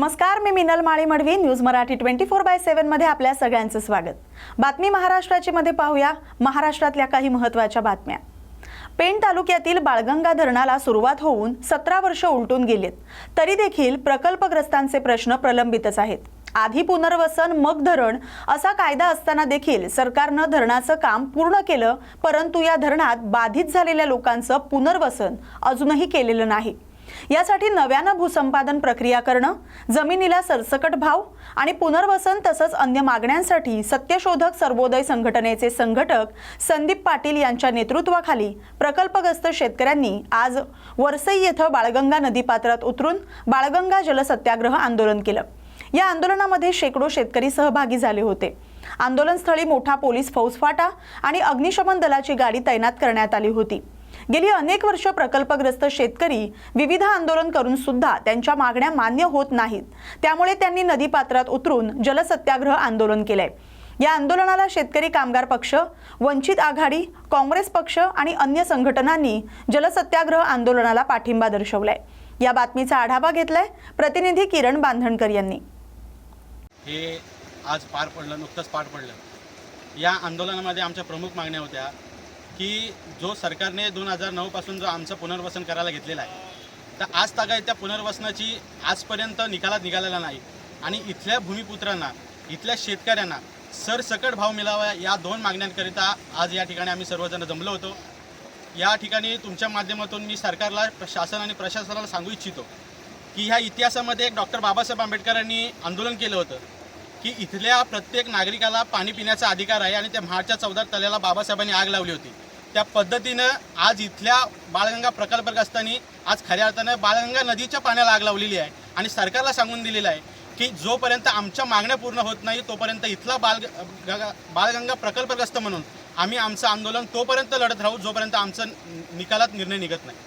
नमस्कार मी Minal Mali Madavi news Marathi twenty four by सेव्हनमध्ये आपल्या सगळ्यांचं स्वागत. बातमी महाराष्ट्राची मध्ये पाहूया महाराष्ट्रातल्या काही महत्त्वाच्या बातम्या. पेण तालुक्यातील बाळगंगा धरणाला सुरुवात होऊन सतरा वर्ष उलटून गेलीत. तरी देखील प्रकल्पग्रस्तांचे प्रश्न प्रलंबितच आहेत. आधी पुनर्वसन मग धरण असा कायदा असताना देखील सरकारनं धरणाचं काम पूर्ण केलं परंतु या धरणात बाधित झालेल्या लोकांचं पुनर्वसन अजूनही केलेलं नाही. यासाठी नव्यानं भूसंपादन प्रक्रिया करणं जमिनीला सरसकट भाव आणि पुनर्वसन तसंच अन्य मागण्यांसाठी सत्यशोधक सर्वोदय संघटनेचे संघटक संदीप पाटील यांच्या नेतृत्वाखाली प्रकल्पग्रस्त शेतकऱ्यांनी आज वरसई येथं बाळगंगा नदीपात्रात उतरून बाळगंगा जलसत्याग्रह आंदोलन केलं. या आंदोलनामध्ये शेकडो शेतकरी सहभागी झाले होते. आंदोलनस्थळी मोठा पोलीस फौजफाटा आणि अग्निशमन दलाची गाडी तैनात करण्यात आली होती. गेली अनेक वर्ष प्रकल्पग्रस्त शेतकरी विविध आंदोलन करून सुद्धा त्यांच्या मागण्या मान्य होत नाहीत. त्यामुळे त्यांनी नदीपात्रात उतरून जलसत्याग्रह आंदोलन केलंय. या आंदोलनाला शेतकरी कामगार पक्ष वंचित आघाडी काँग्रेस पक्ष आणि अन्य संघटनांनी जलसत्याग्रह आंदोलनाला पाठिंबा दर्शवलाय. या बातमीचा आढावा घेतलाय प्रतिनिधी किरण बांधणकर यांनी. हे आज पार पडलं नुकतंच पार पडलं. या आंदोलनामध्ये आमच्या प्रमुख मागण्या होत्या. की जो सरकारने दोन हजार नऊपासून जो आमचं पुनर्वसन करायला घेतलेलं आहे तर आज तागाय त्या पुनर्वसनाची आजपर्यंत निकालात निघालेला नाही. आणि इथल्या भूमिपुत्रांना इथल्या शेतकऱ्यांना सरसकट भाव मिळावा या दोन मागण्यांकरिता आज या ठिकाणी आम्ही सर्वजण जमलो होतो. या ठिकाणी तुमच्या माध्यमातून मी सरकारला शासन आणि प्रशासनाला सांगू इच्छितो की ह्या इतिहासामध्ये एक डॉक्टर बाबासाहेब आंबेडकरांनी आंदोलन केलं होतं की इथल्या प्रत्येक नागरिकाला पाणी पिण्याचा अधिकार आहे आणि त्या महाडच्या चौदार तल्याला बाबासाहेबांनी आग लावली होती. त्या पद्धतीनं आज इथल्या बाळगंगा प्रकल्पग्रस्तांनी आज खऱ्या अर्थानं बाळगंगा नदीच्या पाण्याला आग लावलेली आहे. आणि सरकारला सांगून दिलेलं आहे की जोपर्यंत आमच्या मागण्या पूर्ण होत नाही तोपर्यंत इथला बाल बाळगंगा प्रकल्पग्रस्त म्हणून आम्ही आमचं आंदोलन तोपर्यंत लढत राहू जोपर्यंत आमचं निकालात निर्णय निघत नाही.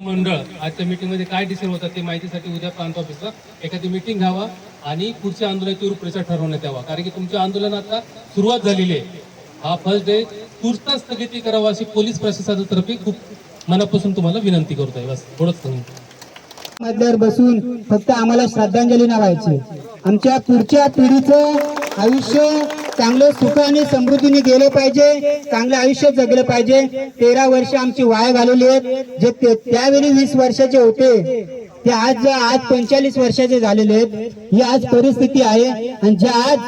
मंडळ आजच्या मीटिंगमध्ये काय डिसिजन होतात ते माहितीसाठी उद्या प्रांत ऑफिसला एखादी मीटिंग घ्यावा आणि पुढच्या आंदोलनाची रूपरेषा ठरवण्यात यावा. कारण की तुमच्या आता सुरुवात झालेली आहे. हा फर्स्ट डे तूर्त स्थगिती करावा अशी पोलीस प्रशासनातर्फे खूप मनापासून तुम्हाला विनंती करतोय बस थोडंच सांगतो बसून फक्त आम्हाला श्रद्धांजली नावायची. आमच्या पुढच्या पिढीचं आयुष्य चांगलं सुख आणि समृद्धीने गेलं पाहिजे चांगलं आयुष्य जगलं पाहिजे. तेरा वर्ष आमची वाया घालवली आहेत. जे ते- त्यावेळी वीस वर्षाचे होते ते आज आज पंचेचाळीस वर्षाचे झालेले आहेत. ही आज परिस्थिती आहे. आणि ज्या आज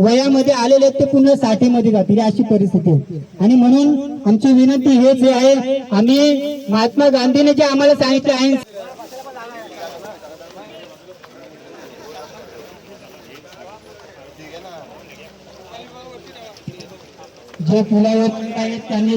वयामध्ये आलेले आहेत ते पुन्हा साठीमध्ये जातील अशी परिस्थिती आहे. आणि म्हणून आमची विनंती हेच आहे आम्ही महात्मा गांधीने जे आम्हाला सांगितले आहे जे पुलावर आहेत त्यांनी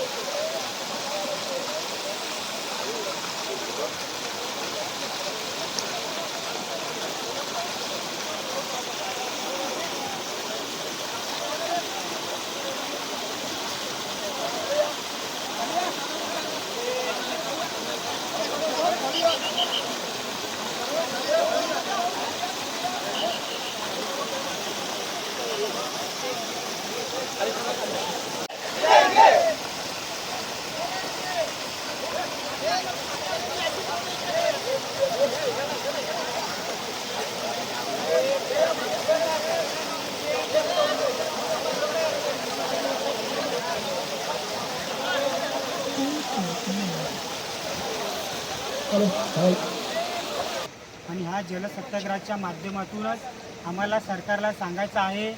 आणि हा जलसत्याग्रहाच्या माध्यमातूनच आम्हाला सरकारला सांगायचं आहे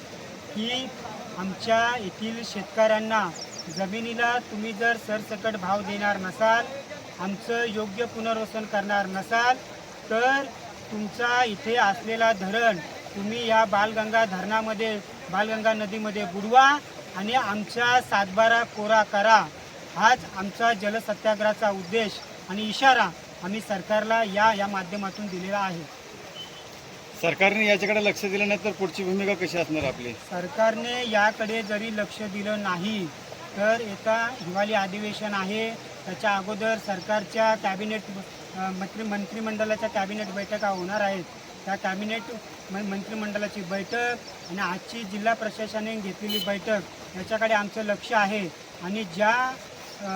की आमच्या येथील शेतकऱ्यांना जमिनीला तुम्ही जर सरसकट भाव देणार नसाल आमचं योग्य पुनर्वसन करणार नसाल तर तुमचा इथे असलेला धरण तुम्ही या बालगंगा धरणामध्ये बालगंगा नदीमध्ये बुडवा आणि आमच्या सातबारा कोरा करा. हाच आमचा जलसत्याग्रहाचा उद्देश आणि इशारा. आम्ही सरकारला या या माध्यमातून दिलेला आहे. सरकारने याच्याकडे लक्ष दिलं नाही तर पुढची भूमिका कशी असणार आपली? सरकारने याकडे जरी लक्ष दिलं नाही तर एका हिवाळी अधिवेशन आहे. त्याच्या अगोदर सरकारच्या कॅबिनेट अ, मंत्री मंत्रिमंडळाच्या कॅबिनेट बैठका होणार आहेत. त्या कॅबिनेट म- मंत्रिमंडळाची बैठक आणि आजची जिल्हा प्रशासनाने घेतलेली बैठक याच्याकडे आमचं लक्ष आहे. आणि ज्या अ,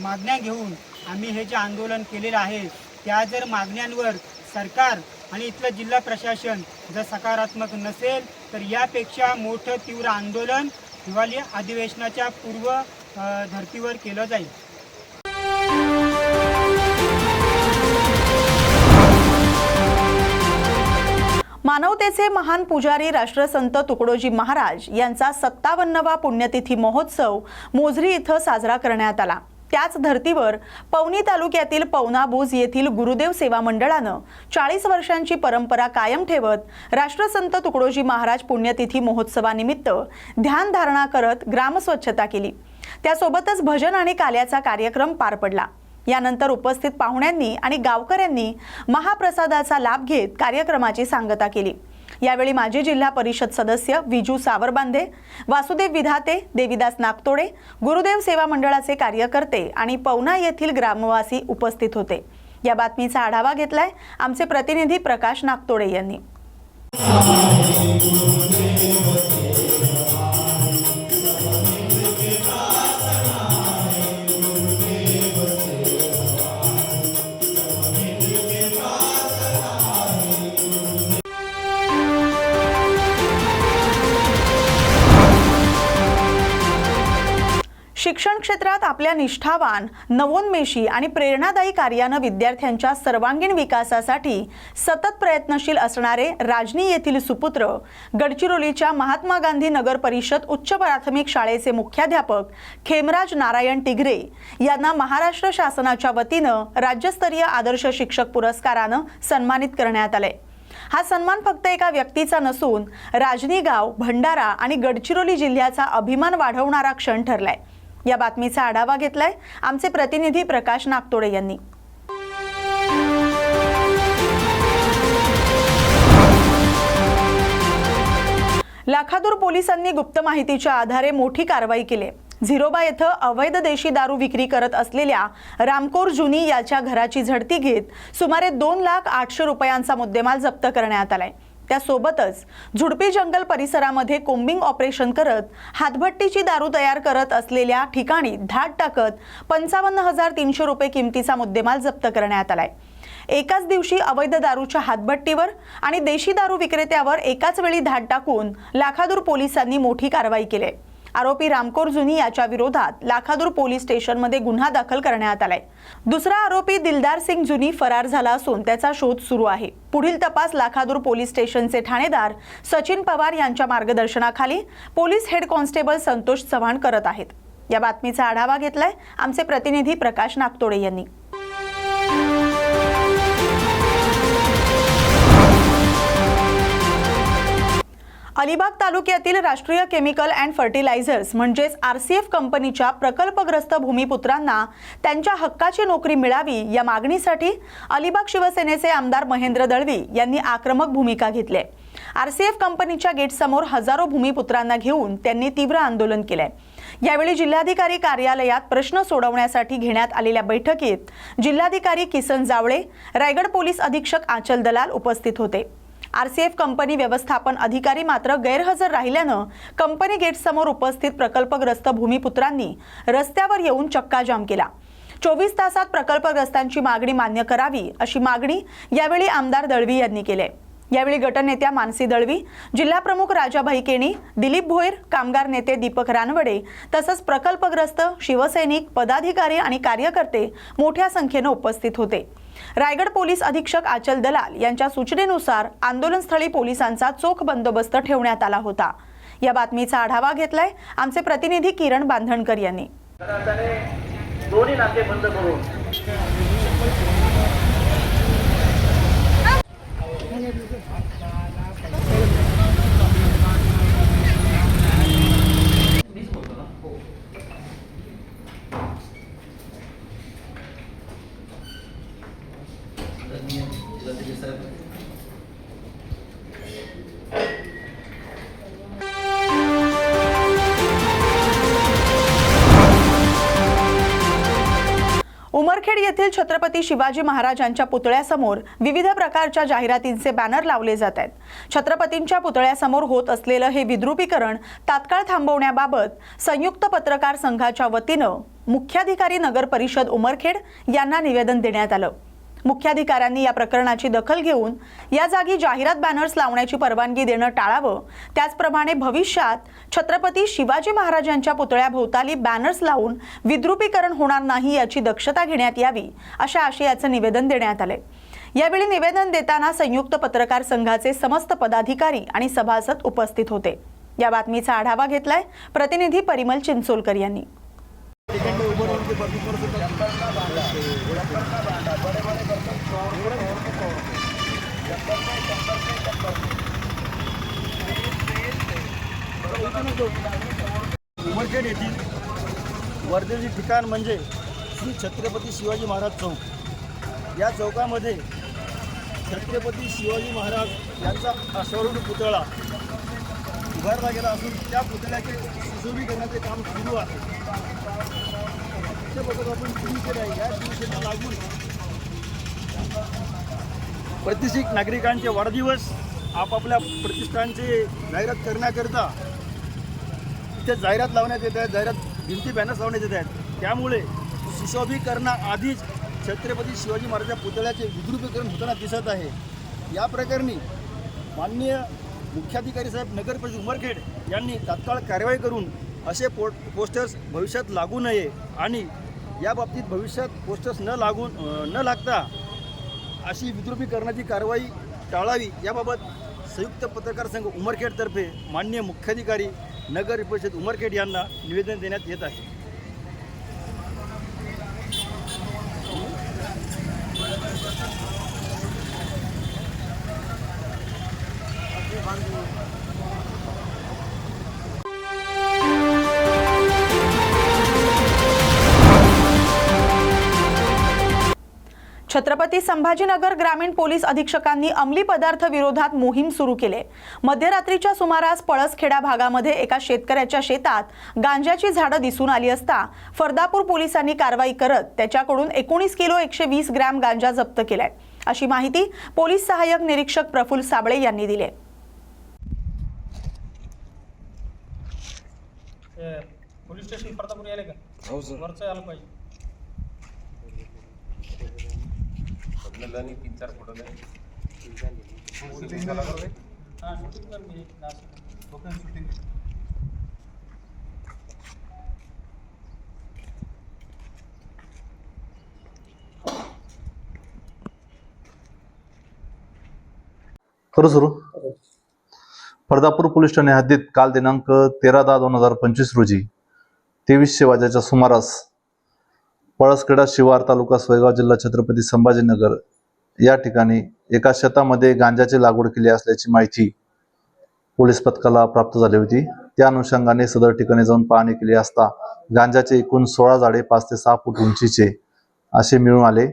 मागण्या घेऊन आम्ही हे जे आंदोलन केलेलं आहे त्या जर मागण्यांवर सरकार आणि इथलं जिल्हा प्रशासन जर सकारात्मक नसेल तर यापेक्षा मोठं तीव्र आंदोलन हिवाळी अधिवेशनाच्या पूर्व धर्तीवर केलं जाईल. मानवतेचे महान पुजारी राष्ट्रसंत तुकडोजी महाराज यांचा सत्तावन्नवा पुण्यतिथी महोत्सव मोझरी इथं साजरा करण्यात आला. त्याच धर्तीवर पवनी तालुक्यातील पवनाबूज येथील गुरुदेव सेवा मंडळानं चाळीस वर्षांची परंपरा कायम ठेवत राष्ट्रसंत तुकडोजी महाराज पुण्यतिथी महोत्सवानिमित्त ध्यानधारणा करत ग्रामस्वच्छता केली. त्यासोबतच भजन आणि काल्याचा कार्यक्रम पार पडला. यानंतर उपस्थित पाहुण्यांनी आणि गावकऱ्यांनी महाप्रसादाचा लाभ घेत कार्यक्रमाची सांगता केली. यावेळी माजी जिल्हा परिषद सदस्य विजू सावरबांधे वासुदेव विधाते देविदास नागतोडे गुरुदेव सेवा मंडळाचे कार्यकर्ते आणि पवना येथील ग्रामवासी उपस्थित होते. या बातमीचा आढावा घेतलाय आमचे प्रतिनिधी प्रकाश नागतोडे यांनी. शिक्षण क्षेत्रात आपल्या निष्ठावान नवोन्मेषी आणि प्रेरणादायी कार्यानं विद्यार्थ्यांच्या सर्वांगीण विकासासाठी सतत प्रयत्नशील असणारे राजनी येथील सुपुत्र गडचिरोलीच्या महात्मा गांधी नगर परिषद उच्च प्राथमिक शाळेचे मुख्याध्यापक खेमराज नारायण टिगरे यांना महाराष्ट्र शासनाच्या वतीनं राज्यस्तरीय आदर्श शिक्षक पुरस्कारानं सन्मानित करण्यात आले. हा सन्मान फक्त एका व्यक्तीचा नसून राजनी गाव भंडारा आणि गडचिरोली जिल्ह्याचा अभिमान वाढवणारा क्षण ठरलाय. या बातमीचा आढावा घेतलाय आमचे प्रतिनिधी प्रकाश नागतोडे यांनी. लाखादूर पोलिसांनी गुप्त माहितीच्या आधारे मोठी कारवाई केली. झिरोबा येथं अवैध देशी दारू विक्री करत असलेल्या रामकोर जुनी याच्या घराची झडती घेत सुमारे दोन लाख आठशे रुपयांचा मुद्देमाल जप्त करण्यात आलाय. त्यासोबतच झुडपी जंगल परिसरामध्ये कोम्बिंग ऑपरेशन करत हातभट्टीची दारू तयार करत असलेल्या ठिकाणी धाड टाकत पंचावन्न हजार तीनशे रुपये किमतीचा मुद्देमाल जप्त करण्यात आलाय एकाच दिवशी अवैध दारूच्या हातभट्टीवर आणि देशी दारू विक्रेत्यावर एकाच वेळी धाड टाकून लाखादूर पोलिसांनी मोठी कारवाई केली आहे. आरोपी रामकोर जुनी याच्या विरोधात लाखादूर पोलीस स्टेशनमध्ये गुन्हा दाखल करण्यात आलाय. दुसरा आरोपी दिलदार सिंग जुनी फरार झाला असून त्याचा शोध सुरू आहे. पुढील तपास लाखादूर पोलीस स्टेशनचे ठाणेदार सचिन पवार यांच्या मार्गदर्शनाखाली police head constable Santosh Chavan करत आहेत. या बातमीचा आढावा घेतलाय आमचे प्रतिनिधी प्रकाश नागतोडे यांनी. अलिबाग तालुक्यातील राष्ट्रीय केमिकल अँड फर्टिलायझर्स म्हणजेच आर सी एफ कंपनीच्या प्रकल्पग्रस्त भूमिपुत्रांना त्यांच्या हक्काची नोकरी मिळावी या मागणीसाठी अलिबाग शिवसेनेचे आमदार महेंद्र दळवी यांनी आक्रमक भूमिका घेतली आर सी एफ कंपनीच्या गेटसमोर हजारो भूमिपुत्रांना घेऊन त्यांनी तीव्र आंदोलन केलंय. यावेळी जिल्हाधिकारी कार्यालयात प्रश्न सोडवण्यासाठी घेण्यात आलेल्या बैठकीत जिल्हाधिकारी किसन जावळे रायगड पोलीस अधीक्षक आचल दलाल उपस्थित होते. आरसीएफ कंपनी व्यवस्थापन अधिकारी मात्र गैरहजर राहिल्यानं कंपनी गेटसमोर उपस्थित प्रकल्पग्रस्त भूमिपुत्रांनी रस्त्यावर येऊन चक्काजाम केला. चोवीस तासात प्रकल्पग्रस्तांची मागणी मान्य करावी अशी मागणी यावेळी आमदार दळवी यांनी केली. यावेळी गटनेत्या मानसी दळवी जिल्हाप्रमुख राजाभाई केणी दिलीप भोईर कामगार नेते दीपक रानवडे तसंच प्रकल्पग्रस्त शिवसैनिक पदाधिकारी आणि कार्यकर्ते मोठ्या संख्येनं उपस्थित होते. रायगड पोलीस अधीक्षक आचल दलाल यांच्या सूचनेनुसार आंदोलनस्थळी पोलिसांचा चोख बंदोबस्त ठेवण्यात आला होता. या बातमीचा आढावा घेतलाय आमचे प्रतिनिधी किरण बांधणकर यांनी. दोन्ही नाके बंद करून उमरखेड येथील छत्रपती शिवाजी महाराजांच्या पुतळ्यासमोर विविध प्रकारच्या जाहिरातींचे बॅनर लावले जात आहेत. छत्रपतींच्या पुतळ्यासमोर होत असलेलं हे विद्रुपीकरण तात्काळ थांबवण्याबाबत संयुक्त पत्रकार संघाच्या वतीनं मुख्याधिकारी नगर परिषद उमरखेड यांना निवेदन देण्यात आलं. मुख्याधिकाऱ्यांनी या प्रकरणाची दखल घेऊन या जागी जाहिरात बॅनर्स लावण्याची परवानगी देणं टाळावं. त्याचप्रमाणे भविष्यात छत्रपती शिवाजी महाराजांच्या पुतळ्याभोवताली बॅनर्स लावून विद्रुपीकरण होणार नाही याची दक्षता घेण्यात यावी अशा आशयाचं निवेदन देण्यात आले यावेळी निवेदन देताना संयुक्त पत्रकार संघाचे समस्त पदाधिकारी आणि सभासद उपस्थित होते. या बातमीचा आढावा घेतलाय प्रतिनिधी परिमल चिंचोलकर यांनी. उमरखेड येथील वर्धेचे ठिकाण म्हणजे श्री छत्रपती शिवाजी महाराज चौक. या चौकामध्ये छत्रपती शिवाजी महाराज यांचा अश्वरूढ पुतळा उभारला गेला असून त्या पुतळ्याचे सुशोभीकरणाचे काम सुरू आहे. त्याबद्दल आपण सुरू केले आहे. या शिवसेना लागून प्रतिष्ठित नागरिकांचे वाढदिवस आपापल्या प्रतिष्ठानचे जाहिरात करण्याकरता इथे जाहिरात लावण्यात येत आहेत जाहिरात भिंती बॅनर्स लावण्यात येत आहेत. त्यामुळे सुशोभीकरणाआधीच छत्रपती शिवाजी महाराजांच्या पुतळ्याचे विद्रुपीकरण होताना दिसत आहे. या प्रकरणी माननीय मुख्याधिकारी साहेब नगर परिषद उमरखेड यांनी तात्काळ कारवाई करून असे पो पोस्टर्स भविष्यात लागू नये आणि या बाबतीत भविष्यात पोस्टर्स न लागून न लागता अशी विद्रुपीकरणाची कारवाई टाळावी याबाबत संयुक्त पत्रकार संघ उमरखेडतर्फे माननीय मुख्याधिकारी नगर परिषद उमरखेड यांना निवेदन देण्यात येत आहे. छत्रपती संभाजीनगर ग्रामीण पोलीस अधीक्षकांनी अंमली पदार्थ विरोधात मोहीम सुरू केली. मध्यरात्रीच्या सुमारास पळसखेडा भागामध्ये एका शेतकऱ्याच्या शेतात गांजाची झाडं दिसून आली असता फरदापूर पोलिसांनी कारवाई करत त्याच्याकडून एकोणीस किलो एकशे वीस ग्रॅम गांजा जप्त केलाय. अशी माहिती पोलीस सहाय्यक निरीक्षक प्रफुल्ल साबळे यांनी दिली पोलीस स्टेशन प्रतापूर यायला का? हो वरचं आलं पाहिजे. आपल्याला शूटिंग कर मी एक दहा करू सुरू. फरदापूर पोलीस ठाणे हद्दीत काल दिनांक तेरा दहा दोन हजार पंचवीस रोजी तेवीसशे वाजाच्या सुमारास पळसखेडा शिवार तालुका सोयगाव जिल्हा छत्रपती संभाजीनगर या ठिकाणी एका शेतामध्ये गांजाची लागवड केली असल्याची माहिती पोलीस पथकाला प्राप्त झाली होती. त्या अनुषंगाने सदर ठिकाणी जाऊन पाहणी केली असता गांजाचे एकूण सोळा झाडे पाच ते सहा फूट उंचीचे असे मिळून आले.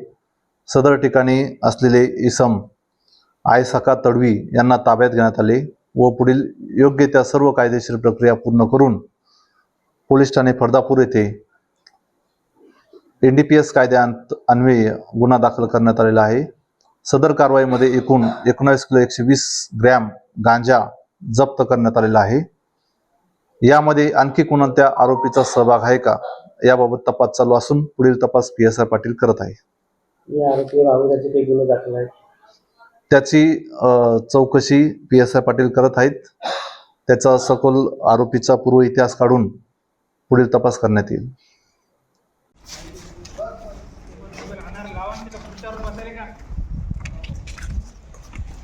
सदर ठिकाणी असलेले इसम आयसका तडवी यांना ताब्यात घेण्यात आले व पुढील योग्य त्या सर्व कायदेशीर प्रक्रिया पूर्ण करून पोलीस ठाणे फरदापूर येथे एन डी पी एस कायद्याअंत अन्वये गुन्हा दाखल करण्यात आलेला आहे. सदर कारवाईमध्ये एकूण एकोणावीस किलो एकशे वीस ग्रॅम गांजा जप्त करण्यात आलेला आहे. यामध्ये आणखी कोणत्या आरोपीचा सहभाग आहे का याबाबत तपास चालू असून पुढील तपास पी एस आय पाटील करत आहे. त्याची चौकशी पी एस आय पाटील करत आहेत. त्याचा सखोल आरोपीचा पूर्व इतिहास काढून पुढील तपास करण्यात येईल.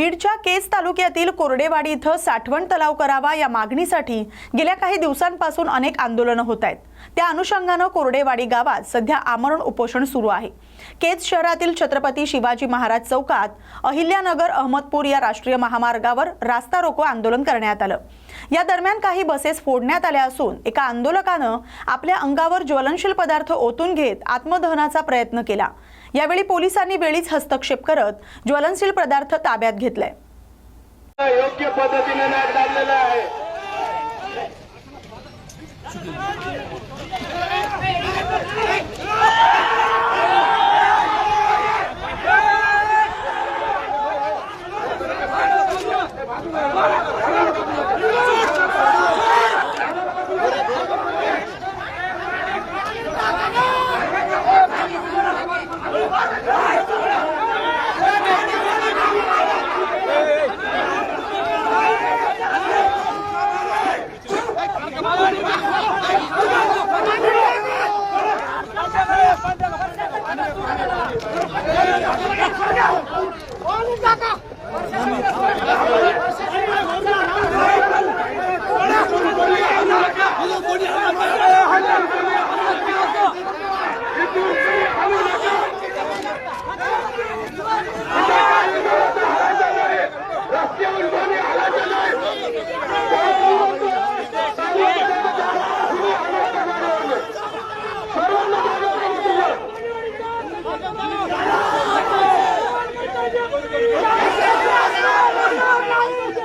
बीडच्या केस तालुक्यातील कोरडेवाडी इथं साठवण तलाव करावा या मागणीसाठी गेल्या काही दिवसांपासून अनेक आंदोलनं होत आहेत. त्या अनुषंगानं कोरडेवाडी गावात सध्या आमरण उपोषण सुरू आहे. केज शहरातील छत्रपती शिवाजी महाराज चौकात अहिल्यानगर अहमदपूर या राष्ट्रीय महामार्गावर रास्ता रोको आंदोलन करण्यात आलं. या दरम्यान काही बसेस फोडण्यात आल्या असून एका आंदोलकानं आपल्या अंगावर ज्वलनशील पदार्थ ओतून घेत आत्मदहनाचा प्रयत्न केला. यावेळी पोलिसांनी वेळीच हस्तक्षेप करत ज्वलनशील पदार्थ ताब्यात घेतलाय. योग्य पद्धतीने नाक डाललेला आहे রাজনীতি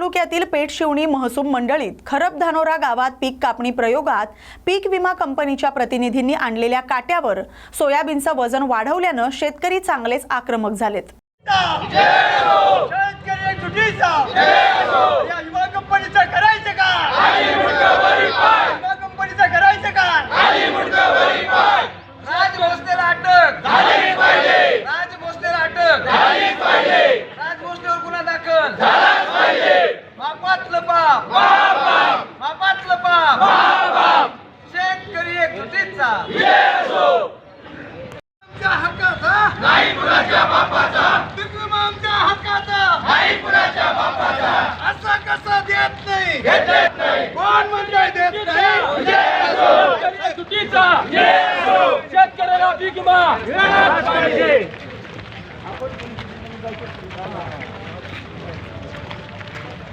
तालुक्यातील पेठशिवणी महसूल मंडळीत खरब धानोरा गावात पीक कापणी प्रयोगात पीक विमा कंपनीच्या प्रतिनिधींनी आणलेल्या काट्यावर सोयाबीनचं वजन वाढवल्यानं शेतकरी चांगलेच आक्रमक झालेत. राज भोसलेला अटक राज भोसलेला अटक राज भोसलेवर दाखल मापातलं पाप. मापातलं पाप. शेतकरी एकजुटीचा आमच्या हक्काचा. नाही कुणाच्या बापाचा आमच्या हक्काचा. नाही कुणाच्या बापाचा असं कसं देत नाही? देत नाही कोण म्हणजे देत नाही? चुकीचा शेतकऱ्याला विमा मिळालाच पाहिजे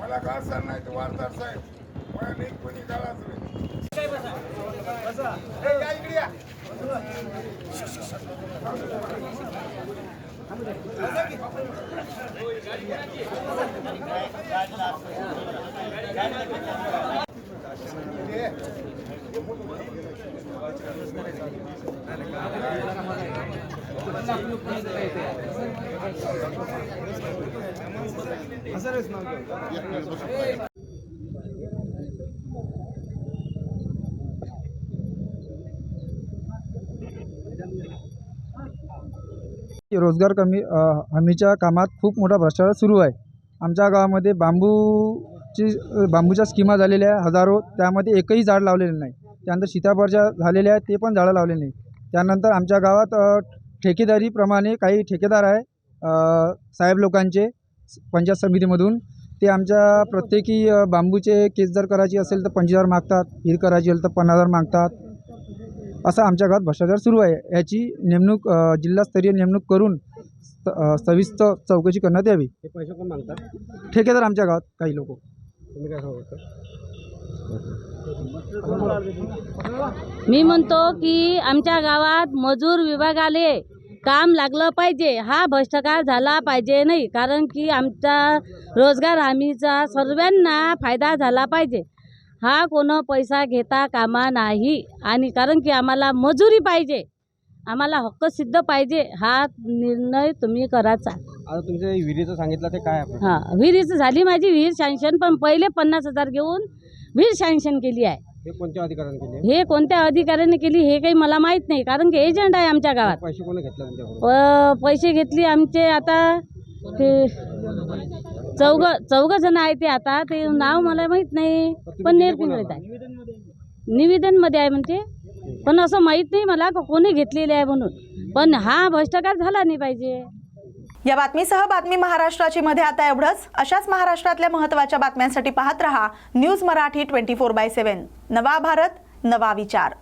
मला खासदार नाही तर वारदार साहेब. मला नीट कोणी काळाच नाही ए, या इकडे या. रोजगार कमी हमीच्या कामात खूप मोठा भ्रष्टाचार सुरू आहे. आमच्या गावामध्ये बांबूची बांबूच्या स्कीमा झालेल्या आहे हजारो. त्यामध्ये एकही झाड लावलेलं नाही. त्यानंतर सीताफळच्या झालेल्या आहेत ते पण झाडं लावले नाही. त्यानंतर आमच्या गावात ठेकेदारीप्रमाणे काही ठेकेदार आहे साहेब लोकांचे पंचायत समितीमधून. ते आमच्या प्रत्येकी बांबूचे केस जर करायची असेल तर पंचवीस हजार मागतात हिर करायची असेल तर पन्नास हजार मागतात. असं आमच्या गावात भ्रष्टाचार सुरू आहे. याची नेमणूक जिल्हास्तरीय नेमणूक करून सविस्तर चौकशी करण्यात यावी. हे पैसे कोण मागतात? ठेकेदार आमच्या गावात काही लोक. तुम्ही काय सांगता मी म्हणतो की आमच्या गावात मजूर विभागाले काम लागलं पाहिजे. हा भ्रष्टाचार झाला पाहिजे नाही कारण की आमचा रोजगार हमीचा सर्वांना फायदा झाला पाहिजे. हा कोण पैसा घेता कामा नाही. आणि कारण की आम्हाला मजुरी पाहिजे. आम्हाला हक्क सिद्ध पाहिजे. हा निर्णय तुम्ही करायचा. आता तुमच्या विहिरीचं सांगितलं ते काय आपण? हां विहिरीचं झाली माझी विहीर सँक्शन पण पहिले पन्नास हजार घेऊन विहीर सँक्शन केली आहे. हे कोणत्या अधिकाऱ्याने केले हे कोणत्या अधिकाऱ्याने केली हे काही मला माहीत नाही. कारण की एजंट आहे आमच्या गावात. पैसे कोणी घेतले प- पैसे घेतले आमचे आता ते चौघ चौघ जण आहे ते आता. ते नाव मला माहीत नाही. पण नेरपिंगळीत आहे निवेदनमध्ये आहे म्हणते पण असं माहीत नाही मला कोणी घेतलेले आहे म्हणून. पण हा भ्रष्टाचार झाला नाही पाहिजे. या बातमीसह बातमी महाराष्ट्राची मध्ये आता एवढंच. अशाच महाराष्ट्रातल्या महत्त्वाच्या बातम्यांसाठी पाहत रहा news Marathi twenty four by seven. नवा भारत नवा विचार.